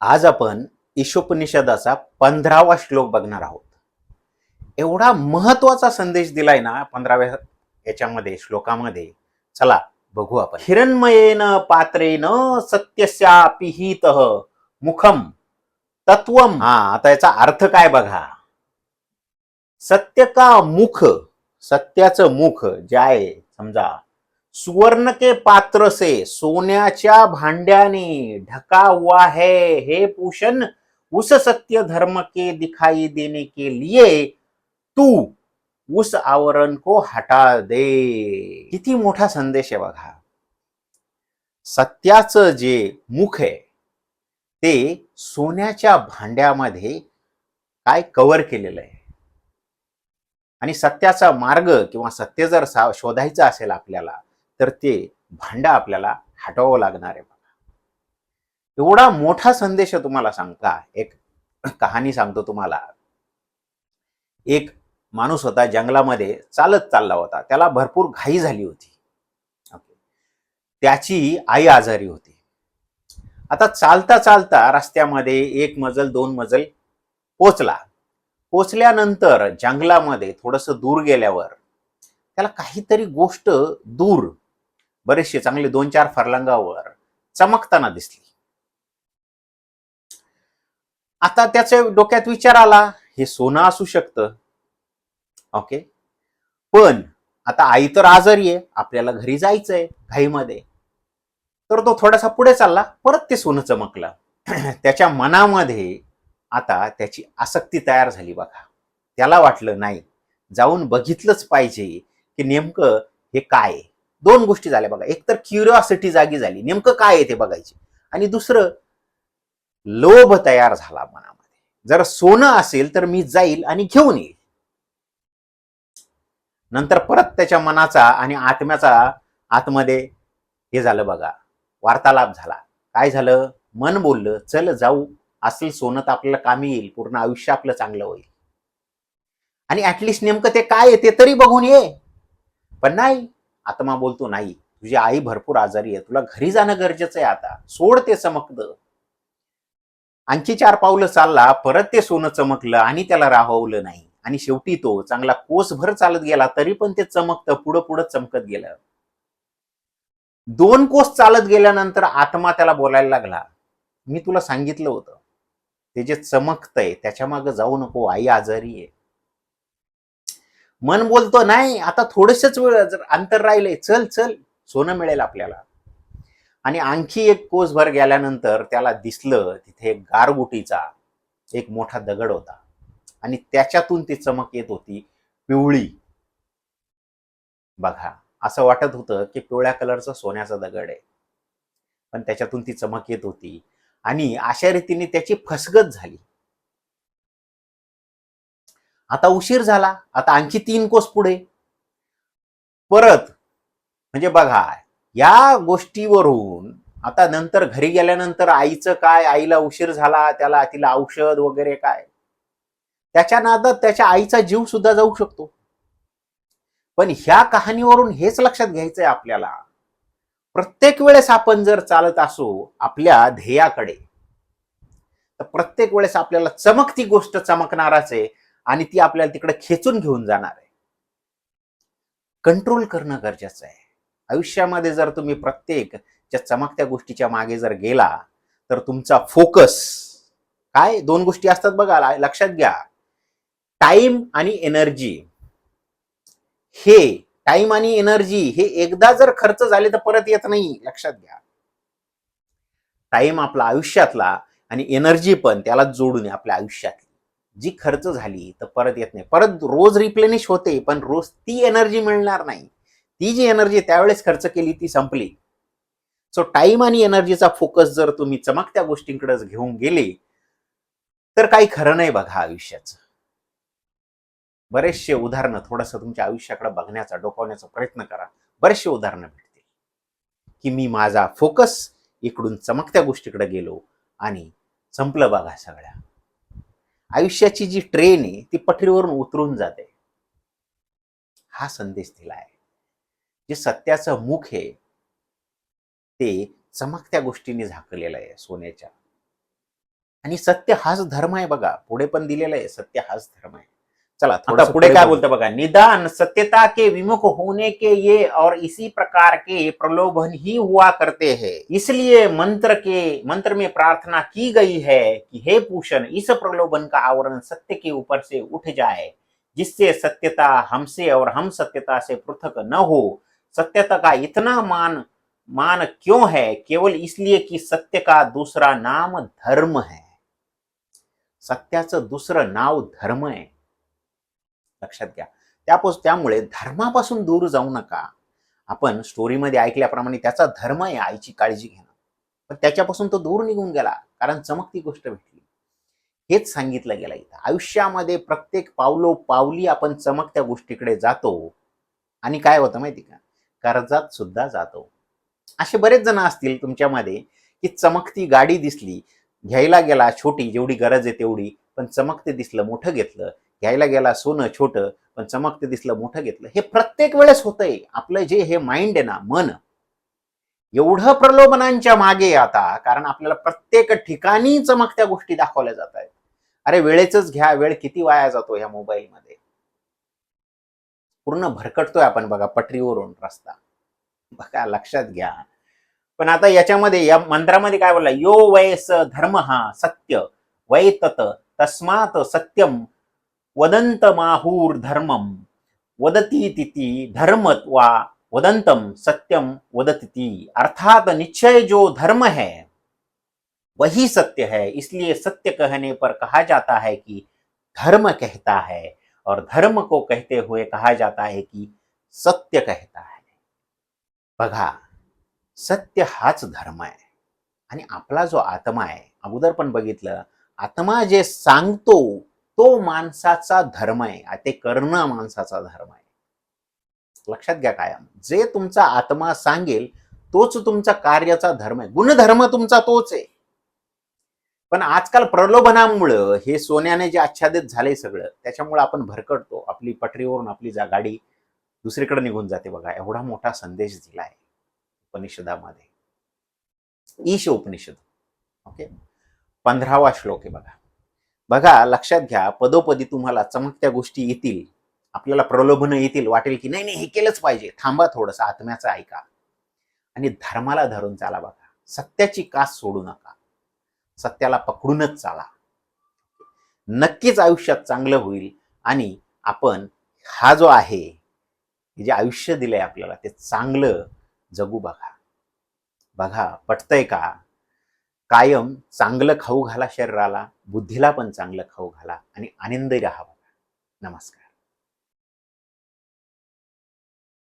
आज आपण ईशोपनिषदाचा पंधरावा श्लोक बघणार आहोत. एवढा महत्त्वाचा संदेश दिलाय ना पंधराव्या याच्यामध्ये श्लोकामध्ये. चला बघू आपण. हिरण्मयेन पात्रेन सत्यस्या पिहित मुखम तत्व हा आता याचा अर्थ काय बघा. सत्य का मुख? सत्याचं मुख जे आहे समजा सुवर्ण के पात्र से सोन्याच्या भांड्याने ढका हुआ है. हे पूषण उस सत्य धर्म के दिखाई देने के लिए तू उस आवरण को हटा दे. किती मोठा संदेश आहे बघा. सत्याचं जे मुख आहे ते सोन्याच्या भांड्यामध्ये काय कव्हर केलेलं आहे? आणि सत्याचा मार्ग किंवा सत्य जर सा- शोधायचं असेल आपल्याला तर ते भांडं आपल्याला हटवावं लागणार आहे बघा. एवढा मोठा संदेश तुम्हाला सांगता एक कहाणी सांगतो तुम्हाला. एक माणूस होता जंगलामध्ये चालत चालला होता. त्याला भरपूर घाई झाली होती. ओके. त्याची आई आजारी होती. आता चालता चालता रस्त्यामध्ये एक मजल दोन मजल पोचला. पोचल्यानंतर जंगलामध्ये थोडस दूर गेल्यावर त्याला काहीतरी गोष्ट दूर बरेचसे चांगले दोन चार फरलांगावर चमकताना दिसली. आता त्याच्या डोक्यात विचार आला हे सोनं असू शकतं. ओके पण आता आई तर आजारी आहे आपल्याला घरी जायचंय घाईमध्ये. तर तो थोडासा पुढे चालला परत ते सोनं चमकलं. त्याच्या मनामध्ये आता त्याची आसक्ती तयार झाली बघा. त्याला वाटलं नाही जाऊन बघितलंच पाहिजे की नेमकं हे काय आहे. दोन गोष्टी झाल्या बघा. एक तर क्युरिओसिटी जागी झाली. नेमकं काय आहे ते बघायची. आणि दुसरं लोभ तयार झाला मनामध्ये. जर सोनं असेल तर मी जाईल आणि घेऊन येईल. नंतर परत त्याच्या मनाचा आणि आत्म्याचा आतमध्ये हे झालं बघा. वार्तालाप झाला. काय झालं? मन बोललं चल जाऊ. असेल सोनं तर आपल्याला कामी येईल. पूर्ण आयुष्य आपलं चांगलं होईल. आणि ऍटलिस्ट नेमकं ते काय आहे ते तरी बघून ये. पण नाही. आत्मा बोलतो नाही तुझी आई भरपूर आजारी आहे तुला घरी जाणं गरजेचं आहे आता सोड ते चमकद आणखी चार पावलं चालला परत ते सोनं चमकलं आणि त्याला राहवलं नाही. आणि शेवटी तो चांगला कोसभर चालत गेला तरी पण ते चमकतं पुढं पुढं चमकत गेलं. दोन कोस चालत गेल्यानंतर आत्मा त्याला बोलायला लागला मी तुला सांगितलं होतं ते जे चमकतंय त्याच्यामागे जाऊ नको आई आजारी आहे. मन बोलतो नाही आता थोडसच वेळ जर अंतर राहिलंय चल चल. सोनं मिळेल आपल्याला. आणि आणखी एक कोसभर गेल्यानंतर त्याला दिसलं तिथे एक गारगुटीचा एक मोठा दगड होता. आणि त्याच्यातून ती चमक येत होती पिवळी. बघा असं वाटत होतं की पिवळ्या कलरचा सोन्याचा दगड आहे. पण त्याच्यातून ती चमक येत होती. आणि अशा रीतीने त्याची फसगत झाली. आता उशीर झाला आता आणखी तीन कोस पुढे. परत म्हणजे बघा या गोष्टीवरून आता नंतर घरी गेल्यानंतर आईचं काय आईला उशीर झाला त्याला तिला औषध वगैरे काय? त्याच्या नादात त्याच्या आईचा जीव सुद्धा जाऊ शकतो. पण ह्या कहाणीवरून हेच लक्षात घ्यायचंय आपल्याला. प्रत्येक वेळेस आपण जर चालत असो आपल्या ध्येयाकडे तर प्रत्येक वेळेस आपल्याला चमकती गोष्ट चमकणारच आहे. आणि ती आपल्याला तिकडे खेचून घेऊन जाणार आहे. कंट्रोल करणं गरजेचं आहे. आयुष्यामध्ये जर तुम्ही प्रत्येक ज्या चमकत्या गोष्टीच्या मागे जर गेला तर तुमचा फोकस काय? दोन गोष्टी असतात बघा लक्षात घ्या. टाइम आणि एनर्जी हे टाइम आणि एनर्जी हे एकदा जर खर्च झाले तर परत येत नाही लक्षात घ्या. टाइम आपला आयुष्यातला आणि एनर्जी पण त्याला जोडून आपल्या आयुष्यात जी खर्च झाली तर परत येत नाही. परत रोज रिप्लेनिश होते पण रोज ती एनर्जी मिळणार नाही. ती जी एनर्जी त्यावेळेस खर्च केली ती संपली. सो टाइम आणि एनर्जीचा फोकस जर तुम्ही चमकत्या गोष्टींकडेच घेऊन गेले तर काही खरं नाही बघा आयुष्याचं. बरेचसे उदाहरणं थोडंसं तुमच्या आयुष्याकडे बघण्याचा डोकावण्याचा प्रयत्न करा. बरेचसे उदाहरणं भेटतील. की मी माझा फोकस इकडून चमकत्या गोष्टीकडे गेलो आणि संपलं बघा सगळ्या. आयुष्याची जी ट्रेन आहे ती पटरीवरून उतरून जाते. हा संदेश दिला आहे. जे सत्याचं मुख आहे ते चमकत्या गोष्टींनी झाकलेलं आहे सोन्याच्या. आणि सत्य हाच धर्म आहे बघा. पुढे पण दिलेलं आहे सत्य हाच धर्म आहे. चला आता थोडंसं पुढे काय बघू. बघा? निदान सत्यता के विमुख होने के ये और इसी प्रकार के प्रलोभन ही हुआ करते हैं। इसलिए मंत्र के मंत्र में प्रार्थना की गई है कि हे पूषण इस प्रलोभन का आवरण सत्य के ऊपर से उठ जाए जिससे सत्यता हमसे और हम सत्यता से पृथक न हो। सत्यता का इतना मान मान क्यों है? केवल इसलिए कि सत्य का दूसरा नाम धर्म है। सत्याचं दुसरं नाव धर्म आहे लक्षात घ्या. त्यापासून त्यामुळे धर्मापासून दूर जाऊ नका. आपण स्टोरीमध्ये ऐकल्याप्रमाणे त्याचा धर्म आहे आईची काळजी घेणं. पण त्याच्यापासून तो दूर निघून गेला कारण चमकती गोष्ट भेटली. हेच सांगितलं गेलं इथं. आयुष्यामध्ये प्रत्येक पावलो पावली आपण चमकत्या गोष्टीकडे जातो. आणि काय होतं माहिती का? कर्जात सुद्धा जातो. असे बरेच जण असतील तुमच्यामध्ये की चमकती गाडी दिसली घ्यायला गेला छोटी जेवढी गरज आहे तेवढी पण चमकते दिसलं मोठं घेतलं घ्यायला गेला सोनं छोटं पण चमकते दिसलं मोठं घेतलं. हे प्रत्येक वेळेस होतंय. आपलं जे हे माइंड आहे ना मन एवढं प्रलोभनांच्या मागे आता कारण आपल्याला प्रत्येक ठिकाणी चमकत्या गोष्टी दाखवल्या जात आहेत. अरे वेळेच घ्या. वेळ किती वाया जातो ह्या मोबाईलमध्ये? पूर्ण भरकटतोय आपण बघा पटरीवरून रस्ता. बघा लक्षात घ्या. पण आता याच्यामध्ये या मंत्रामध्ये काय बोलला? यो वयस धर्म हा सत्य वैतत तस्मात सत्यम. वदंत माहूर धर्मम वदती तिथि धर्म वा वदंतम सत्यम वदती अर्थात निश्चय जो धर्म है, वही सत्य है। इसलिए सत्य कहने पर कहा जाता है कि धर्म कहता है और धर्म को कहते हुए कहा जाता है कि सत्य कहता है। बघा, सत्य हाच धर्म आहे आणि आपला जो आत्मा आहे अगोदर पण बघितलं, आत्मा जे सांगतो तो माणसाचा धर्म आहे. ते करणं माणसाचा धर्म आहे. लक्षात घ्या कायम. जे तुमचा आत्मा सांगेल तोच तुमचा कार्याचा धर्म आहे. गुणधर्म तुमचा तोच आहे. पण आजकाल प्रलोभनामुळं हे सोन्याने जे आच्छादित झाले सगळं त्याच्यामुळे आपण भरकटतो. आपली पटरीवरून आपली जा गाडी दुसरीकडे निघून जाते बघा. एवढा मोठा संदेश दिलाय उपनिषदामध्ये. ईश उपनिषद. ओके? पंधरावा श्लोक आहे बघा. बघा लक्षात घ्या पदोपदी तुम्हाला चमकत्या गोष्टी येतील. आपल्याला प्रलोभन येतील वाटेल की नाही नाही हे केलंच पाहिजे. थांबा थोडंसं आत्म्याचं ऐका. आणि धर्माला धरून चाला बघा. सत्याची कास सोडू नका. सत्याला पकडूनच चाला. नक्कीच आयुष्यात चांगलं होईल आणि आपण हा जो आहे हे जे आयुष्य दिलंय आपल्याला ते चांगलं जगू बघा. बघा पटतंय का? कायम चांगलं खाऊ घाला शरीराला बुद्धीला पण चांगलं खाऊ घाला आणि आनंदी राहावा. नमस्कार.